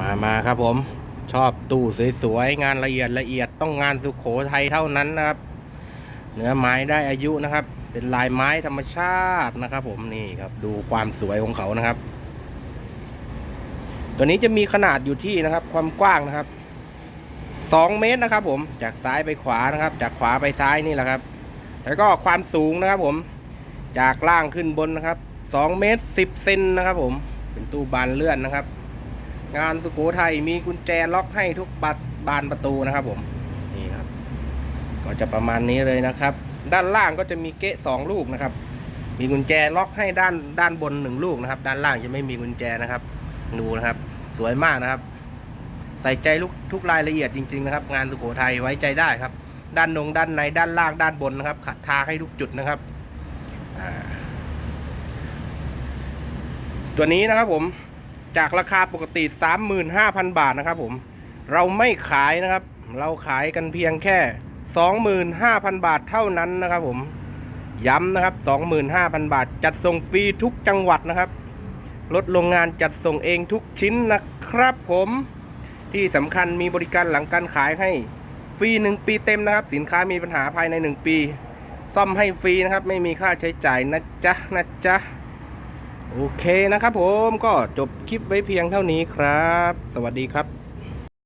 มามาครับผม ชอบตู้สวยๆ งานละเอียดละเอียดต้องงานสุขโขทัยเท่านั้นนะครับ เนื้อไม้ได้อายุนะครับ เป็นลายไม้ธรรมชาตินะครับ ผมนี่ครับ ดูความสวยของเขานะครับ ตัวนี้จะมีขนาดอยู่ที่นะครับ ความกว้างนะครับสองเมตรนะครับ ผมจากซ้ายไปขวานะครับ จากขวาไปซ้ายนี่แหละครับ แล้วก็ความสูงนะครับ ผมจากล่างขึ้นบนนะครับสองเมตรสิบเซนนะครับ ผมเป็นตู้บานเลื่อนนะครับ งานสุโขทัยมีกุญแจล็อกให้ทุกบัดบานประตูนะครับผมนี่ครับ ก็จะประมาณนี้เลยนะครับ ด้านล่างก็จะมีเกะสองลูกนะครับ มีกุญแจล็อกให้ด้านด้านบนหนึ่งลูกนะครับ ด้านล่างจะไม่มีกุญแจนะครับดูนะครับ สวยมากนะครับ ใส่ใจลูกทุกรายละเอียดจริง ๆนะครับ งานสุโขทัยไว้ใจได้ครับ ด้านนงด้านในด้านล่างด้านบนนะครับ ขัดทาให้ทุกจุดนะครับตัวนี้นะครับผม จากราคาปกติ 35,000 บาทนะครับผม เราไม่ขายนะครับ เราขายกันเพียงแค่ 25,000 บาทเท่านั้นนะครับผม ย้ำนะครับ 25,000 บาท จัดส่งฟรีทุกจังหวัดนะครับ รถโรงงานจัดส่งเองทุกชิ้นนะครับผมที่สำคัญมีบริการหลังการขายให้ฟรีหนึ่งปีเต็มนะครับ สินค้ามีปัญหาภายในหนึ่งปี ซ่อมให้ฟรีนะครับ ไม่มีค่าใช้จ่ายนะจ๊ะนะจ๊ะ โอเคนะครับผมก็จบคลิปไว้เพียงเท่านี้ครับ สวัสดีครับ